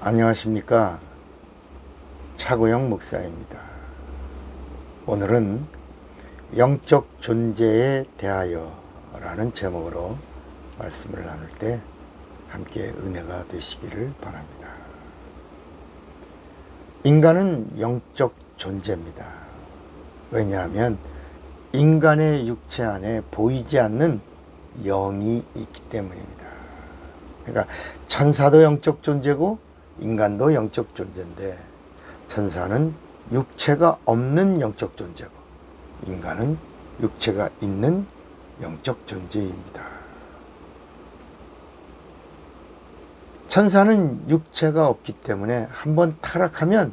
안녕하십니까. 차고영 목사입니다. 오늘은 영적 존재에 대하여 라는 제목으로 말씀을 나눌 때 함께 은혜가 되시기를 바랍니다. 인간은 영적 존재입니다. 왜냐하면 인간의 육체 안에 보이지 않는 영이 있기 때문입니다. 그러니까 천사도 영적 존재고 인간도 영적 존재인데 천사는 육체가 없는 영적 존재고 인간은 육체가 있는 영적 존재입니다. 천사는 육체가 없기 때문에 한 번 타락하면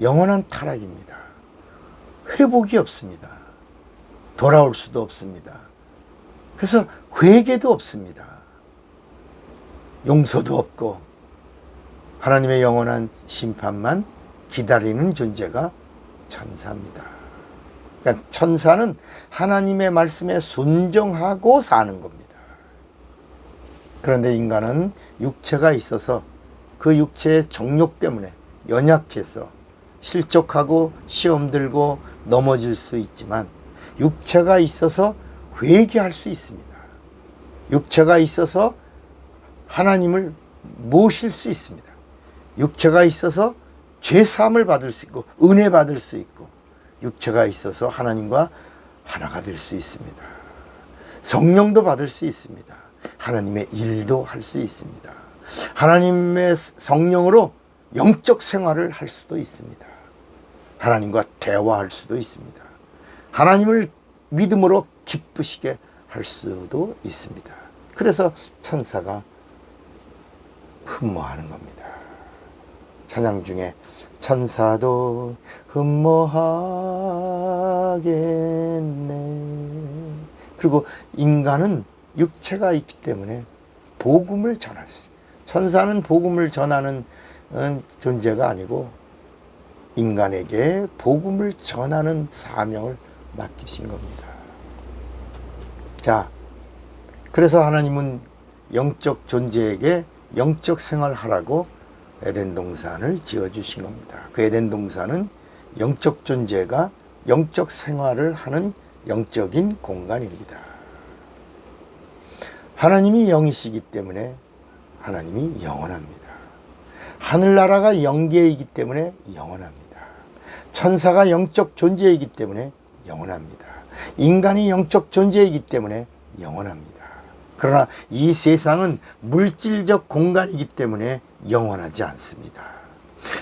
영원한 타락입니다. 회복이 없습니다. 돌아올 수도 없습니다. 그래서 회개도 없습니다. 용서도 없고 하나님의 영원한 심판만 기다리는 존재가 천사입니다. 그러니까 천사는 하나님의 말씀에 순종하고 사는 겁니다. 그런데 인간은 육체가 있어서 그 육체의 정욕 때문에 연약해서 실족하고 시험 들고 넘어질 수 있지만 육체가 있어서 회개할 수 있습니다. 육체가 있어서 하나님을 모실 수 있습니다. 육체가 있어서 죄 사함을 받을 수 있고 은혜 받을 수 있고 육체가 있어서 하나님과 하나가 될 수 있습니다. 성령도 받을 수 있습니다. 하나님의 일도 할 수 있습니다. 하나님의 성령으로 영적 생활을 할 수도 있습니다. 하나님과 대화할 수도 있습니다. 하나님을 믿음으로 기쁘시게 할 수도 있습니다. 그래서 천사가 흠모하는 겁니다. 찬양 중에 천사도 흠모하겠네. 그리고 인간은 육체가 있기 때문에 복음을 전할 수 있어요. 천사는 복음을 전하는 어, 존재가 아니고 인간에게 복음을 전하는 사명을 맡기신 겁니다. 자, 그래서 하나님은 영적 존재에게 영적 생활하라고 에덴 동산을 지어 주신 겁니다. 그 에덴 동산은 영적 존재가 영적 생활을 하는 영적인 공간입니다. 하나님이 영이시기 때문에 하나님이 영원합니다. 하늘나라가 영계이기 때문에 영원합니다. 천사가 영적 존재이기 때문에 영원합니다. 인간이 영적 존재이기 때문에 영원합니다. 그러나 이 세상은 물질적 공간이기 때문에 영원하지 않습니다.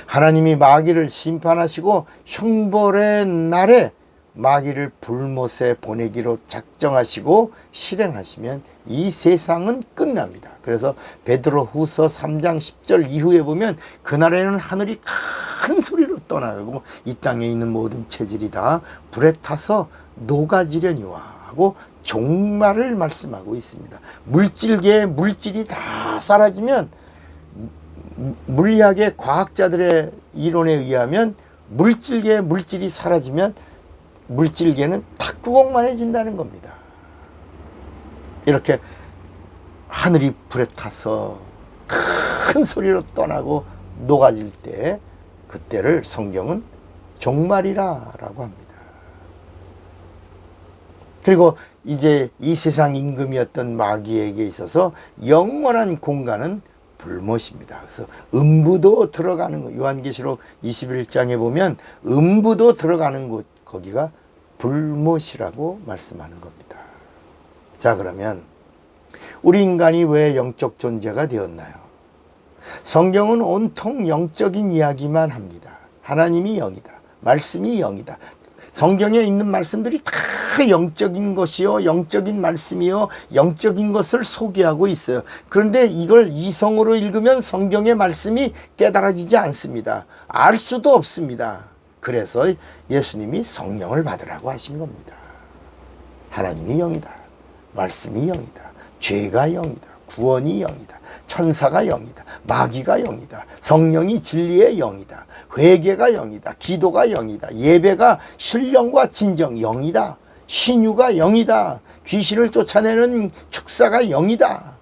하나님이 마귀를 심판하시고 형벌의 날에 마귀를 불못에 보내기로 작정하시고 실행하시면 이 세상은 끝납니다. 그래서 베드로 후서 3장 10절 이후에 보면 그날에는 하늘이 큰 소리로 떠나가고 이 땅에 있는 모든 체질이 다 불에 타서 녹아지려니와 하고 종말을 말씀하고 있습니다. 물질계의 물질이 다 사라지면 물리학의 과학자들의 이론에 의하면 물질계의 물질이 사라지면 물질계는 탁구공만해진다는 겁니다. 이렇게 하늘이 불에 타서 큰 소리로 떠나고 녹아질 때 그때를 성경은 종말이라라고 합니다. 그리고 이제 이 세상 임금이었던 마귀에게 있어서 영원한 공간은 불못입니다. 그래서 음부도 들어가는 거 요한계시록 21장에 보면 음부도 들어가는 곳 거기가 불못이라고 말씀하는 겁니다. 자 그러면 우리 인간이 왜 영적 존재가 되었나요? 성경은 온통 영적인 이야기만 합니다. 하나님이 영이다. 말씀이 영이다. 성경에 있는 말씀들이 다 영적인 것이요, 영적인 말씀이요, 영적인 것을 소개하고 있어요. 그런데 이걸 이성으로 읽으면 성경의 말씀이 깨달아지지 않습니다. 알 수도 없습니다. 그래서 예수님이 성령을 받으라고 하신 겁니다. 하나님이 영이다. 말씀이 영이다. 죄가 영이다. 구원이 영이다. 천사가 영이다. 마귀가 영이다. 성령이 진리의 영이다. 회개가 영이다. 기도가 영이다. 예배가 신령과 진정 영이다. 신유가 영이다. 귀신을 쫓아내는 축사가 영이다.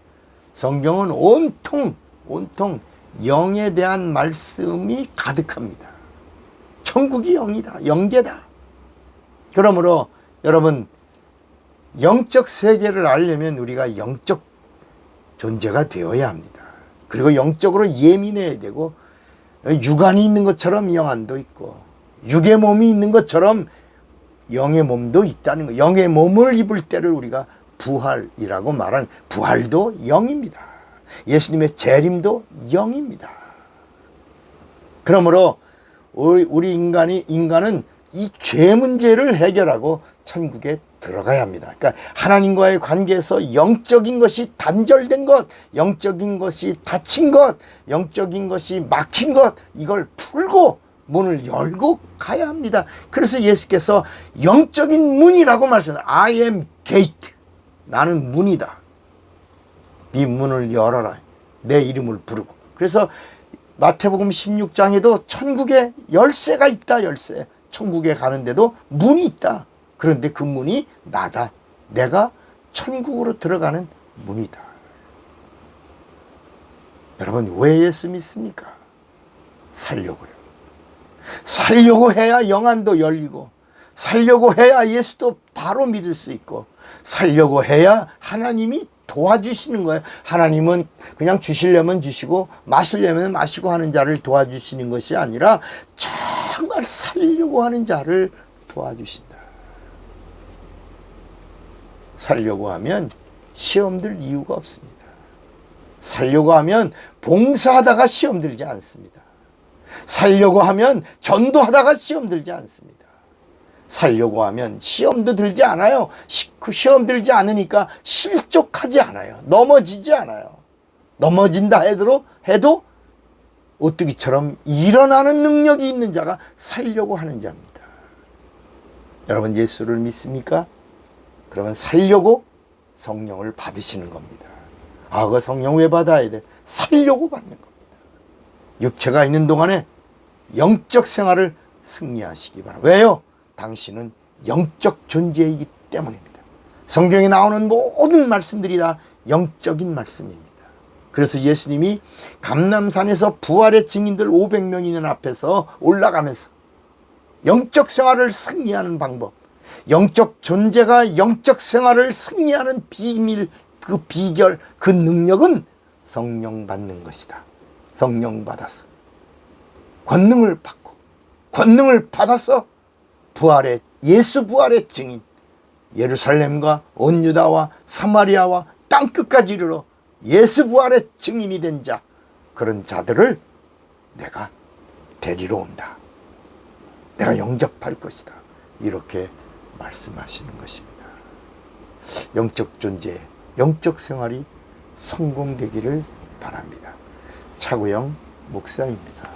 성경은 온통 온통 영에 대한 말씀이 가득합니다. 천국이 영이다. 영계다. 그러므로 여러분 영적 세계를 알려면 우리가 영적 존재가 되어야 합니다. 그리고 영적으로 예민해야 되고 육안이 있는 것처럼 영안도 있고 육의 몸이 있는 것처럼 영의 몸도 있다는 거. 영의 몸을 입을 때를 우리가 부활이라고 말하는 부활도 영입니다. 예수님의 재림도 영입니다. 그러므로 우리, 인간이 인간은 이 죄 문제를 해결하고 천국에 들어가야 합니다. 그러니까 하나님과의 관계에서 영적인 것이 단절된 것, 영적인 것이 닫힌 것, 영적인 것이 막힌 것 이걸 풀고 문을 열고 가야 합니다. 그래서 예수께서 영적인 문이라고 말씀하셨어요. I am gate. 나는 문이다. 네 문을 열어라. 내 이름을 부르고. 그래서 마태복음 16장에도 천국에 열쇠가 있다. 열쇠. 천국에 가는데도 문이 있다. 그런데 그 문이 나다. 내가 천국으로 들어가는 문이다. 여러분 왜 예수 믿습니까? 살려고요. 살려고 해야 영안도 열리고 살려고 해야 예수도 바로 믿을 수 있고 살려고 해야 하나님이 도와주시는 거예요. 하나님은 그냥 주시려면 주시고 마시려면 마시고 하는 자를 도와주시는 것이 아니라 정말 살려고 하는 자를 도와주신다. 살려고 하면 시험 들 이유가 없습니다. 살려고 하면 봉사하다가 시험 들지 않습니다. 살려고 하면 전도하다가 시험 들지 않습니다. 살려고 하면 시험도 들지 않아요. 시, 그 시험 들지 않으니까 실족하지 않아요. 넘어지지 않아요. 넘어진다 해도, 해도 오뚜기처럼 일어나는 능력이 있는 자가 살려고 하는 자입니다. 여러분 예수를 믿습니까? 그러면 살려고 성령을 받으시는 겁니다. 아, 그 성령 왜 받아야 돼? 살려고 받는 겁니다. 육체가 있는 동안에 영적 생활을 승리하시기 바랍니다. 왜요? 당신은 영적 존재이기 때문입니다. 성경에 나오는 모든 말씀들이 다 영적인 말씀입니다. 그래서 예수님이 감남산에서 부활의 증인들 500명 있는 앞에서 올라가면서 영적 생활을 승리하는 방법, 영적 존재가 영적 생활을 승리하는 비밀, 그 비결, 그 능력은 성령 받는 것이다. 성령 받아서 권능을 받고 권능을 받아서 부활의 예수 부활의 증인 예루살렘과 온 유다와 사마리아와 땅 끝까지 이르러 예수 부활의 증인이 된 자 그런 자들을 내가 데리러 온다. 내가 영접할 것이다. 이렇게 말씀하시는 것입니다. 영적 존재, 영적 생활이 성공되기를 바랍니다. 차구영 목사입니다.